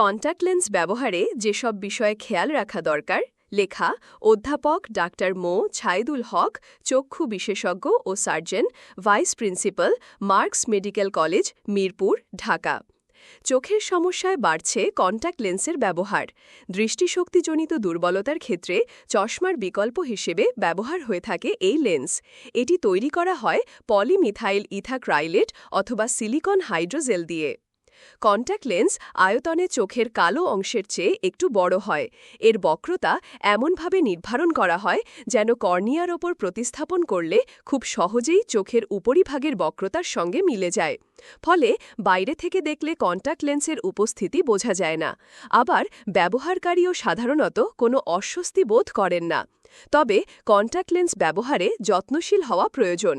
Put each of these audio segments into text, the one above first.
Contact lens ব্যবহারে যেসব বিষয়ে খেয়াল রাখা দরকার, লেখা, অধ্যাপক ডাক্তার মো. ছাইদুল হক, চক্ষু বিশেষজ্ঞ ও surgeon, vice principal, Marks medical college, Mirpur, Dhaka. চোখের সমস্যায় বাড়ছে কন্ট্যাক্ট লেন্সের ব্যবহার। দৃষ্টিশক্তিজনিত দুর্বলতার ক্ষেত্রে চশমার বিকল্প হিসেবে ব্যবহার হয়ে থাকে এই লেন্স এটি তৈরি করা হয় পলিমিথাইল ইথাক্রাইলেট অথবা সিলিকন হাইড্রোজেল দিয়ে। কন্ট্যাক্ট লেন্স আয়তনে চোখের কালো অংশের চেয়ে একটু বড় হয়। এর বক্রতা এমনভাবে নির্ধারণ করা হয় যেন কর্নিয়ার ওপর প্রতিস্থাপন করলে খুব সহজেই চোখের উপরিভাগের বক্রতার সঙ্গে মিলে যায়। ফলে বাইরে থেকে দেখলে কন্ট্যাক্ট লেন্সের উপস্থিতি বোঝা যায় না। আবার ব্যবহারকারীও সাধারণত কোনো অস্বস্তি বোধ করেন না। তবে কন্ট্যাক্ট লেন্স ব্যবহারে যত্নশীল হওয়া প্রয়োজন।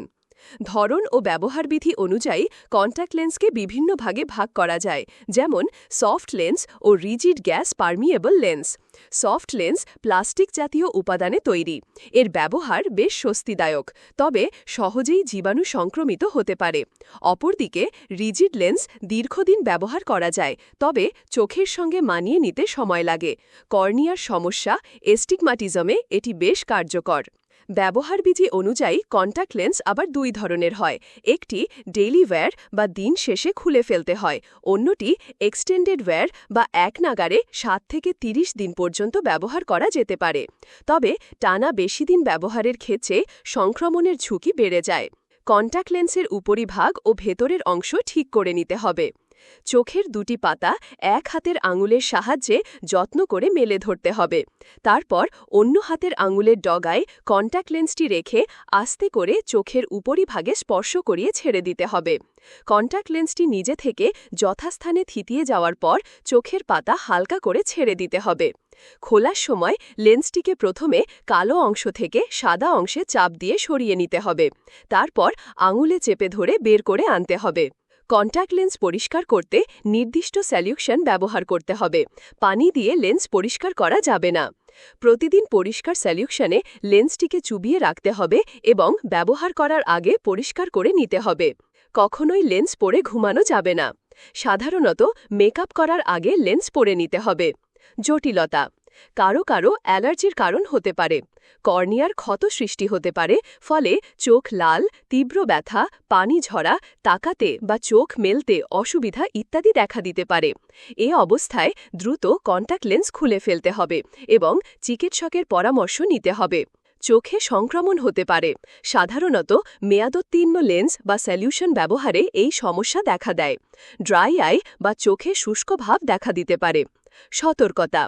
ধরন ও ব্যবহারবিধি অনুযায়ী কন্ট্যাক্ট লেন্সকে বিভিন্ন ভাগে ভাগ করা যায়, যেমন সফট লেন্স ও rigid gas permeable lens soft lens plastic জাতীয় উপাদানে তৈরি, এর ব্যবহার বেশ স্বস্তিদায়ক, তবে সহজেই জীবাণু সংক্রমিত হতে পারে। অপরদিকে রিজিড লেন্স দীর্ঘদিন ব্যবহার করা যায়, তবে চোখের সঙ্গে মানিয়ে নিতে সময় লাগে। কর্নিয়ার সমস্যা এস্টিগমাটিজমে এটি বেশ কার্যকর। ব্যবহারবিধি অনুযায়ী কন্ট্যাক্ট লেন্স আবার দুই ধরনের হয়। একটি ডেইলি ওয়্যার বা দিন শেষে খুলে ফেলতে হয়। অন্যটি এক্সটেন্ডেড ওয়্যার বা এক নাগারে সাত থেকে ৩০ দিন পর্যন্ত ব্যবহার করা যেতে পারে। তবে টানা বেশি দিন ব্যবহারের ক্ষেত্রে সংক্রমণের ঝুঁকি বেড়ে যায়। কন্ট্যাক্ট লেন্সের উপরিভাগ ও ভেতরের অংশ ঠিক করে নিতে হবে। চোখের দুটি পাতা এক হাতের আঙুলের সাহায্যে যত্ন করে মেলে ধরতে হবে। তারপর অন্য হাতের আঙুলের ডগায় কন্ট্যাক্ট লেন্সটি রেখে আস্তে করে চোখের উপরিভাগে স্পর্শ করিয়ে ছেড়ে দিতে হবে। কন্ট্যাক্ট লেন্সটি নিজে থেকে যথাস্থানে থিতিয়ে যাওয়ার পর চোখের পাতা হালকা করে ছেড়ে দিতে হবে। খোলার সময় লেন্সটিকে প্রথমে কালো অংশ থেকে সাদা অংশে চাপ দিয়ে সরিয়ে নিতে হবে। তারপর আঙুলে চেপে ধরে বের করে আনতে হবে। কন্ট্যাক্ট লেন্স পরিষ্কার করতে নির্দিষ্ট স্যালিউশন ব্যবহার করতে হবে। পানি দিয়ে লেন্স পরিষ্কার করা যাবে না। প্রতিদিন পরিষ্কার স্যালিউশনে লেন্সটিকে চুবিয়ে রাখতে হবে এবং ব্যবহার করার আগে পরিষ্কার করে নিতে হবে। কখনোই লেন্স পরে ঘুমানো যাবে না। সাধারণত মেকআপ করার আগে লেন্স পরে নিতে হবে। জটিলতা কারও কারও অ্যালার্জির কারণ হতে পারে। কর্নিয়ার ক্ষত সৃষ্টি হতে পারে, ফলে চোখ লাল, তীব্র ব্যথা, পানি ঝরা, তাকাতে বা চোখ মেলতে অসুবিধা ইত্যাদি দেখা দিতে পারে। এ অবস্থায় দ্রুত কন্ট্যাক্ট লেন্স খুলে ফেলতে হবে এবং চিকিৎসকের পরামর্শ নিতে হবে। চোখে সংক্রমণ হতে পারে। সাধারণত মেয়াদোত্তীর্ণ লেন্স বা সলিউশন ব্যবহারে এই সমস্যা দেখা দেয়। ড্রাই আই বা চোখে শুষ্ক ভাব দেখা দিতে পারে। সতর্কতা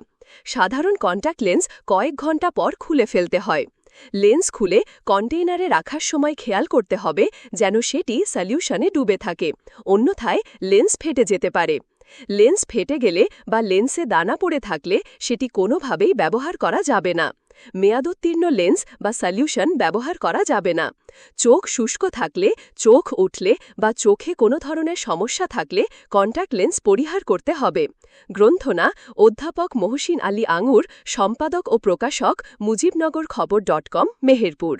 সাধারণ কন্ট্যাক্ট লেন্স কয়েক ঘণ্টা পর খুলে ফেলতে হয়। লেন্স খুলে কন্টেইনারে রাখার সময় খেয়াল করতে হবে যেন সেটি সলিউশনে ডুবে থাকে। অন্যথায় লেন্স ফেটে যেতে পারে। লেন্স ফেটে গেলে বা লেন্সে দানা পড়ে থাকলে সেটি কোনোভাবেই ব্যবহার করা যাবে না। মেয়াদোত্তীর্ণ লেন্স বা সলিউশন ব্যবহার করা যাবে না। চোখ শুষ্ক থাকলে, চোখ উঠলে বা চোখে কোনো ধরনের সমস্যা থাকলে কন্ট্যাক্ট লেন্স পরিহার করতে হবে। গ্রন্থনা, অধ্যাপক মহসিন আলী আঙুর, সম্পাদক ও প্রকাশক মুজিবনগর খবর ডট কম, মেহেরপুর।